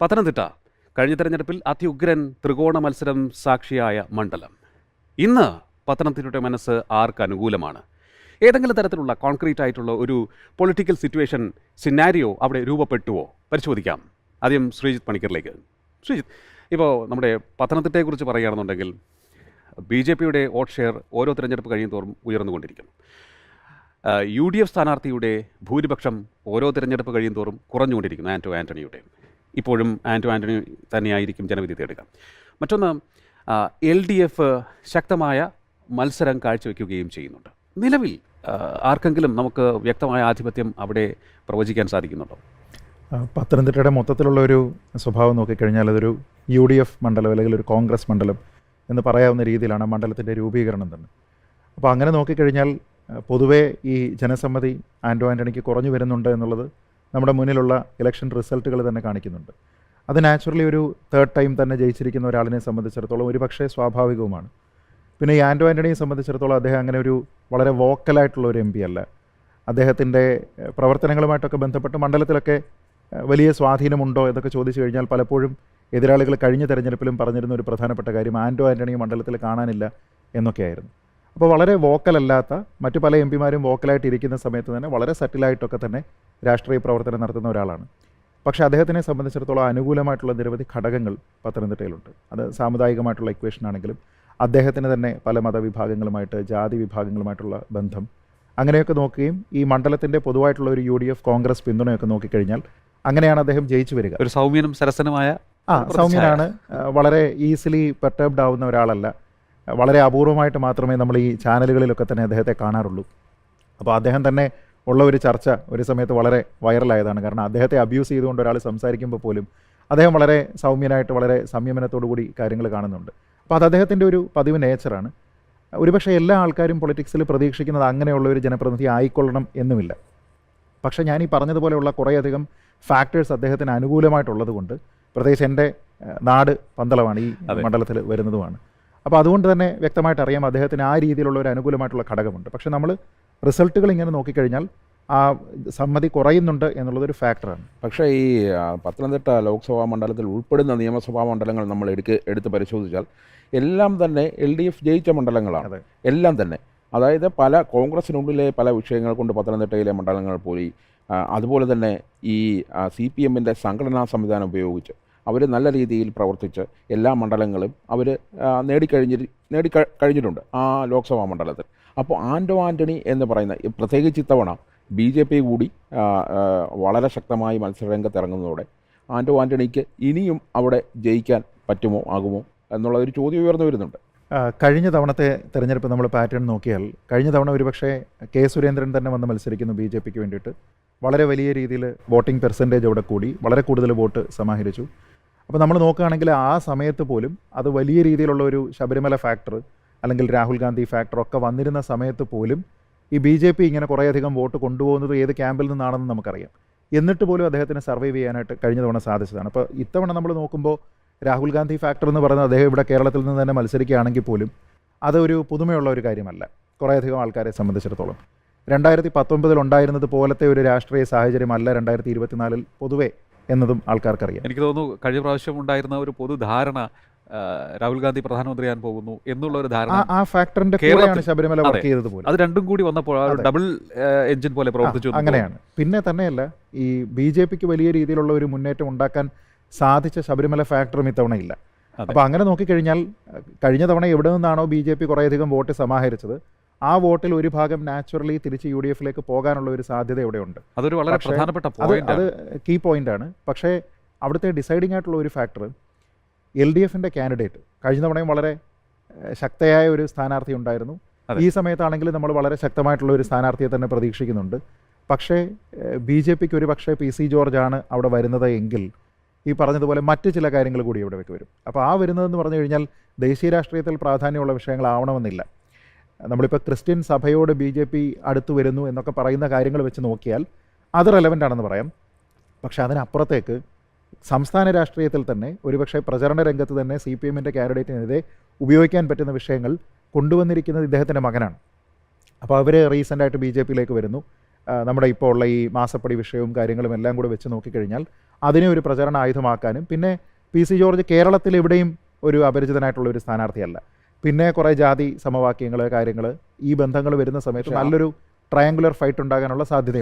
പത്തനംതിട്ട കഴിഞ്ഞ തെരഞ്ഞെടുപ്പിൽ അതിഉഗ്രൻ ത്രികോണ മത്സരം സാക്ഷിയായ മണ്ഡലം. ഇന്ന് പത്തനംതിട്ടയുടെ മനസ്സ് ആർക്ക് അനുകൂലമാണ്? ഏതെങ്കിലും തരത്തിലുള്ള കോൺക്രീറ്റ് ആയിട്ടുള്ള ഒരു പൊളിറ്റിക്കൽ സിറ്റുവേഷൻ സിനാരിയോ അവിടെ രൂപപ്പെട്ടുവോ? പരിശോധിക്കാം. ആദ്യം ശ്രീജിത്ത് പണിക്കറിലേക്ക് ശ്രീജിത്ത് ഇപ്പോൾ നമ്മുടെ പത്തനംതിട്ടയെക്കുറിച്ച് പറയുകയാണെന്നുണ്ടെങ്കിൽ ബി ജെ പിയുടെ വോട്ട് ഷെയർ ഓരോ തിരഞ്ഞെടുപ്പ് കഴിയും തോറും ഉയർന്നുകൊണ്ടിരിക്കുന്നു യു ഡി എഫ് സ്ഥാനാർത്ഥിയുടെ ഭൂരിപക്ഷം ഓരോ തിരഞ്ഞെടുപ്പ് കഴിയും തോറും കുറഞ്ഞുകൊണ്ടിരിക്കുന്നു ആന്റോ ആന്റണിയുടെ ഇപ്പോഴും ആന്റോ ആന്റണി തന്നെയായിരിക്കും ജനവിധി തേടുക. മറ്റൊന്ന് എൽ ഡി എഫ് ശക്തമായ മത്സരം കാഴ്ചവെക്കുകയും ചെയ്യുന്നുണ്ട്. നിലവിൽ ആർക്കെങ്കിലും നമുക്ക് വ്യക്തമായ ആധിപത്യം അവിടെ പ്രവചിക്കാൻ സാധിക്കുന്നുണ്ടോ? പത്തനംതിട്ടയുടെ മൊത്തത്തിലുള്ള ഒരു സ്വഭാവം നോക്കിക്കഴിഞ്ഞാൽ അതൊരു യു ഡി എഫ് മണ്ഡലം അല്ലെങ്കിൽ ഒരു കോൺഗ്രസ് മണ്ഡലം എന്ന് പറയാവുന്ന രീതിയിലാണ് മണ്ഡലത്തിന്റെ രൂപീകരണം തന്നെ. അപ്പോൾ അങ്ങനെ നോക്കിക്കഴിഞ്ഞാൽ പൊതുവേ ഈ ജനസമ്മതി ആൻഡോ ആന്റണിക്ക് കുറഞ്ഞു വരുന്നുണ്ട് എന്നുള്ളത് നമ്മുടെ മുന്നിലുള്ള ഇലക്ഷൻ റിസൾട്ടുകൾ തന്നെ കാണിക്കുന്നുണ്ട്. അത് നാച്ചുറലി ഒരു തേർഡ് ടൈം തന്നെ ജയിച്ചിരിക്കുന്ന ഒരാളിനെ സംബന്ധിച്ചിടത്തോളം ഒരുപക്ഷേ സ്വാഭാവികവുമാണ്. പിന്നെ ഈ ആൻഡോ ആന്റണിയെ സംബന്ധിച്ചിടത്തോളം അദ്ദേഹം അങ്ങനെ ഒരു വളരെ വോക്കലായിട്ടുള്ള ഒരു എം പി അല്ല. അദ്ദേഹത്തിന്റെ പ്രവർത്തനങ്ങളുമായിട്ടൊക്കെ ബന്ധപ്പെട്ട് മണ്ഡലത്തിലൊക്കെ വലിയ സ്വാധീനമുണ്ടോ എന്നൊക്കെ ചോദിച്ചു കഴിഞ്ഞാൽ പലപ്പോഴും എതിരാളികൾ കഴിഞ്ഞ തെരഞ്ഞെടുപ്പിലും പറഞ്ഞിരുന്ന ഒരു പ്രധാനപ്പെട്ട കാര്യം ആന്റോ ആന്റണി മണ്ഡലത്തിൽ കാണാനില്ല എന്നൊക്കെയായിരുന്നു. അപ്പോൾ വളരെ വോക്കലല്ലാത്ത മറ്റു പല എം പിമാരും വോക്കലായിട്ട് ഇരിക്കുന്ന സമയത്ത് തന്നെ വളരെ സറ്റിലായിട്ടൊക്കെ തന്നെ രാഷ്ട്രീയ പ്രവർത്തനം നടത്തുന്ന ഒരാളാണ്. പക്ഷേ അദ്ദേഹത്തിനെ സംബന്ധിച്ചിടത്തോളം അനുകൂലമായിട്ടുള്ള നിരവധി ഘടകങ്ങൾ പത്തനംതിട്ടയിലുണ്ട്. അത് സാമുദായികമായിട്ടുള്ള ഇക്വേഷൻ ആണെങ്കിലും അദ്ദേഹത്തിന് തന്നെ പല മതവിഭാഗങ്ങളുമായിട്ട് ജാതി വിഭാഗങ്ങളുമായിട്ടുള്ള ബന്ധം. അങ്ങനെയൊക്കെ നോക്കുകയും ഈ മണ്ഡലത്തിന്റെ പൊതുവായിട്ടുള്ള ഒരു യു ഡി എഫ് കോൺഗ്രസ് പിന്തുണയൊക്കെ നോക്കിക്കഴിഞ്ഞാൽ അങ്ങനെയാണ് അദ്ദേഹം ജയിച്ചു വരിക. ഒരു സൗമ്യനും സരസനുമായ ആ സൗമ്യനാണ്. വളരെ ഈസിലി പെർട്ടേബ്ഡ് ആവുന്ന ഒരാളല്ല. വളരെ അപൂർവമായിട്ട് മാത്രമേ നമ്മൾ ഈ ചാനലുകളിലൊക്കെ തന്നെ അദ്ദേഹത്തെ കാണാറുള്ളൂ. അപ്പോൾ അദ്ദേഹം തന്നെ ഉള്ള ഒരു ചർച്ച ഒരു സമയത്ത് വളരെ വൈറലായതാണ്. കാരണം അദ്ദേഹത്തെ അബ്യൂസ് ചെയ്തുകൊണ്ട് ഒരാൾ സംസാരിക്കുമ്പോൾ പോലും അദ്ദേഹം വളരെ സൗമ്യനായിട്ട് വളരെ സംയമനത്തോടു കൂടി കാര്യങ്ങൾ കാണുന്നുണ്ട്. അപ്പോൾ അത് അദ്ദേഹത്തിന്റെ ഒരു പതിവ് നേച്ചറാണ് ഒരുപക്ഷെ എല്ലാ ആൾക്കാരും പൊളിറ്റിക്സിൽ പ്രതീക്ഷിക്കുന്നത് അങ്ങനെയുള്ള ഒരു ജനപ്രതിനിധി ആയിക്കൊള്ളണം എന്നുമില്ല. പക്ഷേ ഞാൻ ഈ പറഞ്ഞതുപോലെയുള്ള കുറേയധികം ഫാക്ടേഴ്സ് അദ്ദേഹത്തിന് അനുകൂലമായിട്ടുള്ളത് കൊണ്ട് പ്രത്യേകിച്ച് എന്റെ നാട് പന്തളമാണ് ഈ മണ്ഡലത്തിൽ വരുന്നതുമാണ്. അപ്പോൾ അതുകൊണ്ട് തന്നെ വ്യക്തമായിട്ട് അറിയാം അദ്ദേഹത്തിന് ആ രീതിയിലുള്ള ഒരു അനുകൂലമായിട്ടുള്ള ഘടകമുണ്ട്. പക്ഷേ നമ്മൾ റിസൾട്ടുകൾ ഇങ്ങനെ നോക്കിക്കഴിഞ്ഞാൽ ആ സമ്മതി കുറയുന്നുണ്ട് എന്നുള്ളതൊരു ഫാക്ടറാണ്. പക്ഷേ ഈ പത്തനംതിട്ട ലോക്സഭാ മണ്ഡലത്തിൽ ഉൾപ്പെടുന്ന നിയമസഭാ മണ്ഡലങ്ങൾ നമ്മൾ എടുക്ക് എടുത്ത് പരിശോധിച്ചാൽ എല്ലാം തന്നെ എൽ ഡി എഫ് ജയിച്ച മണ്ഡലങ്ങളാണ്. എല്ലാം തന്നെ. അതായത് പല കോൺഗ്രസിനുള്ളിലെ പല വിഷയങ്ങൾ കൊണ്ട് പത്തനംതിട്ടയിലെ മണ്ഡലങ്ങൾ പോയി അതുപോലെ തന്നെ ഈ സി പി എമ്മിന്റെ സംഘടനാ സംവിധാനം ഉപയോഗിച്ച് അവർ നല്ല രീതിയിൽ പ്രവർത്തിച്ച് എല്ലാ മണ്ഡലങ്ങളും അവർ നേടിക്കഴിഞ്ഞി നേടി കഴിഞ്ഞിട്ടുണ്ട് ആ ലോക്സഭാ മണ്ഡലത്തിൽ. അപ്പോൾ ആന്റോ ആന്റണി എന്ന് പറയുന്ന പ്രത്യേകിച്ച് ഇത്തവണ ബി ജെ പി കൂടി വളരെ ശക്തമായി മത്സരരംഗത്ത് ഇറങ്ങുന്നതോടെ ആന്റോ ആന്റണിക്ക് ഇനിയും അവിടെ ജയിക്കാൻ പറ്റുമോ ആകുമോ എന്നുള്ള ഒരു ചോദ്യം ഉയർന്നു വരുന്നുണ്ട്. കഴിഞ്ഞ തവണത്തെ തെരഞ്ഞെടുപ്പ് നമ്മൾ പാറ്റേൺ നോക്കിയാൽ കഴിഞ്ഞ തവണ ഒരുപക്ഷെ കെ സുരേന്ദ്രൻ തന്നെ വന്ന് മത്സരിക്കുന്നു ബി ജെ പിക്ക് വേണ്ടിയിട്ട്. വളരെ വലിയ രീതിയിൽ വോട്ടിംഗ് പെർസെന്റേജ് അവിടെ കൂടി വളരെ കൂടുതൽ വോട്ട് സമാഹരിച്ചു. അപ്പോൾ നമ്മൾ നോക്കുകയാണെങ്കിൽ ആ സമയത്ത് പോലും അത് വലിയ രീതിയിലുള്ള ഒരു ശബരിമല ഫാക്ടർ അല്ലെങ്കിൽ രാഹുൽ ഗാന്ധി ഫാക്ടറൊക്കെ വന്നിരുന്ന സമയത്ത് പോലും ഈ ബി ജെ പി ഇങ്ങനെ കുറേയധികം വോട്ട് കൊണ്ടുപോകുന്നത് ഏത് ക്യാമ്പിൽ നിന്നാണെന്ന് നമുക്കറിയാം. എന്നിട്ട് പോലും അദ്ദേഹത്തിന് സർവൈവ് ചെയ്യാനായിട്ട് കഴിഞ്ഞ തവണ സാധിച്ചതാണ്. അപ്പോൾ ഇത്തവണ നമ്മൾ നോക്കുമ്പോൾ രാഹുൽ ഗാന്ധി ഫാക്ടർ എന്ന് പറയുന്നത് അദ്ദേഹം ഇവിടെ കേരളത്തിൽ നിന്ന് തന്നെ മത്സരിക്കുകയാണെങ്കിൽ പോലും അതൊരു പുതുമയുള്ള ഒരു കാര്യമല്ല. കുറേയധികം ആൾക്കാരെ സംബന്ധിച്ചിടത്തോളം. രണ്ടായിരത്തി പത്തൊമ്പതിൽ ഉണ്ടായിരുന്നത് പോലത്തെ ഒരു രാഷ്ട്രീയ സാഹചര്യമല്ല രണ്ടായിരത്തി ഇരുപത്തിനാലിൽ പൊതുവെ എന്നതും ആൾക്കാർക്കറിയാം. എനിക്ക് തോന്നുന്നു കഴിഞ്ഞ പ്രാവശ്യം ഉണ്ടായിരുന്ന ഒരു പൊതുധാരണ രാഹുൽ ഗാന്ധി പ്രധാനമന്ത്രിയാൻ പോകുന്നു എന്നുള്ള ഒരു ധാരണ ആ ഫാക്ടറിന്റെ കൂടെയാണ് ശബരിമല വർക്ക്. ചെയ്തത് പോലെ അത് രണ്ടും കൂടി വന്നപ്പോൾ ഡബിൾ എഞ്ചിൻ പോലെ പ്രവർത്തിച്ചു അങ്ങനെയാണ്. പിന്നെ തന്നെയല്ല ഈ ബി ജെ പിക്ക് വലിയ രീതിയിലുള്ള ഒരു മുന്നേറ്റം ഉണ്ടാക്കാൻ സാധിച്ച ശബരിമല ഫാക്ടറും ഇത്തവണ ഇല്ല അപ്പോൾ അങ്ങനെ നോക്കിക്കഴിഞ്ഞാൽ കഴിഞ്ഞ തവണ എവിടെ നിന്നാണോ ബി ജെ പി കുറേയധികം വോട്ട് സമാഹരിച്ചത് ആ വോട്ടിൽ ഒരു ഭാഗം നാച്ചുറലി തിരിച്ച് യു ഡി എഫിലേക്ക് പോകാനുള്ള ഒരു സാധ്യത ഇവിടെയുണ്ട്. അതൊരു വളരെ പ്രധാനപ്പെട്ട അത് അത് കീ പോയിന്റ് ആണ്. പക്ഷേ അവിടുത്തെ ഡിസൈഡിംഗ് ആയിട്ടുള്ള ഒരു ഫാക്ടർ എൽ ഡി എഫിന്റെ കാൻഡിഡേറ്റ് കഴിഞ്ഞ തവണയും വളരെ ശക്തയായ ഒരു സ്ഥാനാർത്ഥി ഉണ്ടായിരുന്നു. ഈ സമയത്താണെങ്കിൽ നമ്മൾ വളരെ ശക്തമായിട്ടുള്ള ഒരു സ്ഥാനാർത്ഥിയെ തന്നെ പ്രതീക്ഷിക്കുന്നുണ്ട്. പക്ഷേ ബി ജെ പിക്ക് ഒരു പക്ഷേ പി സി ജോർജ് ആണ് അവിടെ വരുന്നത് എങ്കിൽ ഈ പറഞ്ഞതുപോലെ മറ്റ് ചില കാര്യങ്ങൾ കൂടി ഇവിടേക്ക് വരും. അപ്പോൾ ആ വരുന്നതെന്ന് പറഞ്ഞു കഴിഞ്ഞാൽ ദേശീയ രാഷ്ട്രീയത്തിൽ പ്രാധാന്യമുള്ള വിഷയങ്ങളാവണമെന്നില്ല നമ്മളിപ്പോൾ ക്രിസ്ത്യൻ സഭയോട് ബി ജെ പി അടുത്ത് വരുന്നു എന്നൊക്കെ പറയുന്ന കാര്യങ്ങൾ വെച്ച് നോക്കിയാൽ അത് റെലവന്റ് ആണെന്ന് പറയാം. പക്ഷേ അതിനപ്പുറത്തേക്ക് സംസ്ഥാന രാഷ്ട്രീയത്തിൽ തന്നെ ഒരുപക്ഷെ പ്രചരണ രംഗത്ത് തന്നെ സി പി എമ്മിന്റെ കാൻഡിഡേറ്റിനെതിരെ ഉപയോഗിക്കാൻ പറ്റുന്ന വിഷയങ്ങൾ കൊണ്ടുവന്നിരിക്കുന്നത് ഇദ്ദേഹത്തിന്റെ മകനാണ്. അപ്പോൾ അവർ റീസെന്റായിട്ട് ബി ജെ പിയിലേക്ക് വരുന്നു. നമ്മുടെ ഇപ്പോൾ ഉള്ള ഈ മാസപ്പടി വിഷയവും കാര്യങ്ങളും എല്ലാം കൂടെ വെച്ച് നോക്കിക്കഴിഞ്ഞാൽ അതിനെ ഒരു പ്രചരണ ആയുധമാക്കാനും പിന്നെ പി സി ജോർജ് കേരളത്തിൽ എവിടെയും ഒരു അപരിചിതനായിട്ടുള്ള ഒരു സ്ഥാനാർത്ഥിയല്ല. പിന്നെ കുറേ ജാതി സമവാക്യങ്ങൾ കാര്യങ്ങൾ ഈ ബന്ധങ്ങൾ വരുന്ന സമയത്ത് നല്ലൊരു ട്രയാങ്കുലർ ഫൈറ്റ് ഉണ്ടാകാനുള്ള സാധ്യത